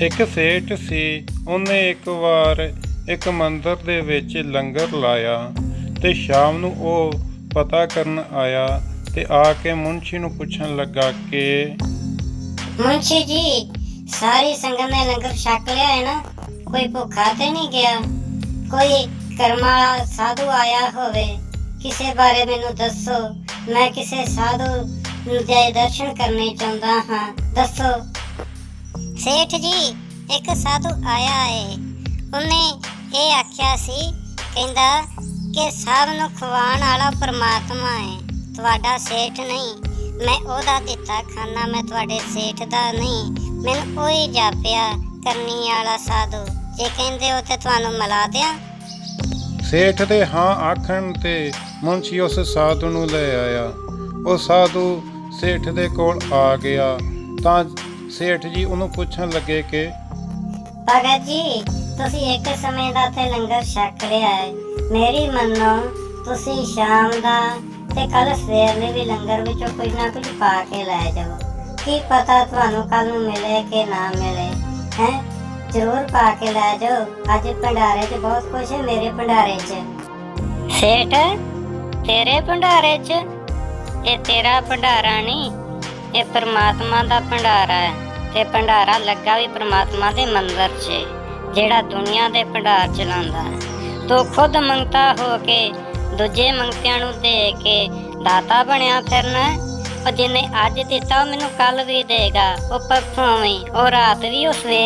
ਇੱਕ ਸੇਠ ਸੀ, ਉਹਨੇ ਇੱਕ ਵਾਰ ਇੱਕ ਮੰਦਿਰ ਦੇ ਵਿੱਚ ਲੰਗਰ ਲਾਇਆ ਤੇ ਸ਼ਾਮ ਨੂੰ ਉਹ ਪਤਾ ਕਰਨ ਆਇਆ ਤੇ ਆ ਕੇ ਮੁੰਸ਼ੀ ਨੂੰ ਪੁੱਛਣ ਲੱਗਾ ਕਿ ਮੁੰਸ਼ੀ ਜੀ, ਸਾਰੀ ਸੰਗਤ ਨੇ ਲੰਗਰ ਛਕ ਲਿਆ ਹੈ ਨਾ? ਕੋਈ ਭੁੱਖਾ ਤੇ ਨਹੀਂ ਗਿਆ? ਕੋਈ ਕਰਮਾਂ ਸਾਧੂ ਆਇਆ ਹੋਵੇ, ਕਿਸੇ ਬਾਰੇ ਮੈਨੂੰ ਦੱਸੋ। ਮੈਂ ਕਿਸੇ ਸਾਧੂ ਦੇ ਦਰਸ਼ਨ ਕਰਨੇ ਚਾਹੁੰਦਾ ਹਾਂ। ਦੱਸੋ। ਸੇਠ ਜੀ, ਇੱਕ ਸਾਧੂ ਆਇਆ ਏ। ਉਹਨੇ ਇਹ ਆਖਿਆ ਸੀ, ਕਹਿੰਦਾ ਕਿ ਸਭ ਨੂੰ ਖਵਾਉਣ ਵਾਲਾ ਪ੍ਰਮਾਤਮਾ ਹੈ ਤੁਹਾਡਾ ਸੇਠ ਨਹੀਂ, ਮੈਂ ਉਹਦਾ ਦਿੱਤਾ ਖਾਣਾ ਮੈਂ ਤੁਹਾਡੇ ਸੇਠ ਦਾ ਨਹੀਂ। ਮੈਨੂੰ ਉਹੀ ਜਾਪਿਆ, ਕਰਨੀ ਵਾਲਾ ਸਾਧੂ। ਜੇ ਕਹਿੰਦੇ ਹੋ ਤੇ ਤੁਹਾਨੂੰ ਮਿਲਾ ਦਿਆਂ। ਸੇਠ ਦੇ ਹਾਂ ਆਖਣ ਤੇ ਮੁੰਸ਼ੀ ਉਸ ਸਾਧੂ ਨੂੰ ਲੈ ਆਇਆ। ਉਹ ਸਾਧੂ ਸੇਠ ਦੇ ਕੋਲ ਆ ਗਿਆ, ਤਾਂ ਸੇਠ ਜੀ ਉਹਨੂੰ ਪੁੱਛਣ ਲੱਗੇ ਕਿ ਭਗਤ ਜੀ ਤੁਸੀਂ ਇੱਕ ਸਮੇਂ ਦਾ ਤੇ ਲੰਗਰ ਛਕ ਲਿਆ ਹੈ। ਮੇਰੀ ਮੰਨੋ ਤੁਸੀਂ ਸ਼ਾਮ ਦਾ ਤੇ ਕੱਲ ਸਵੇਰ ਲਈ ਵੀ ਲੰਗਰ ਵਿੱਚੋਂ ਕੁਝ ਨਾ ਕੁਝ ਪਾ ਕੇ ਲੈ ਜਾਓ। ਕੀ ਪਤਾ ਤੁਹਾਨੂੰ ਕੱਲ ਨੂੰ ਮਿਲੇ ਕਿ ਨਾ ਮਿਲੇ ਹੈ? ਜ਼ਰੂਰ ਪਾ ਕੇ ਲੈ ਜਾਓ। ਅੱਜ ਭੰਡਾਰੇ 'ਚ ਬਹੁਤ ਕੁਝ ਹੈ ਮੇਰੇ ਭੰਡਾਰੇ 'ਚ। ਸੇਠ ਤੇਰੇ ਭੰਡਾਰੇ 'ਚ? ਇਹ ਤੇਰਾ ਭੰਡਾਰਾ ਨਹੀਂ। ਇਹ ਪ੍ਰਮਾਤਮਾ ਦਾ ਭੰਡਾਰਾ ਹੈ ਤੇ ਭੰਡਾਰਾ ਲੱਗਾ ਵੀ ਪ੍ਰਮਾਤਮਾ ਦੇ ਮੰਦਰ 'ਚ, ਜਿਹੜਾ ਦੁਨੀਆ ਦੇ ਭੰਡਾਰ ਚਲਾਉਂਦਾ ਹੈ। ਤੂੰ ਖੁਦ ਮੰਗਤਾ ਹੋ ਕੇ ਦੂਜੇ ਮੰਗਤਿਆਂ ਨੂੰ ਦੇ ਕੇ ਦਾਤਾ ਬਣਿਆ ਫਿਰਨਾ ਉਹ ਜਿਹਨੇ ਅੱਜ ਦਿੱਤਾ, ਉਹ ਮੈਨੂੰ ਕੱਲ ਵੀ ਦੇਗਾ। ਉਹ ਪਰਸੋਂ ਵੀ, ਉਹ ਰਾਤ ਵੀ, ਉਹ ਸਵੇਰ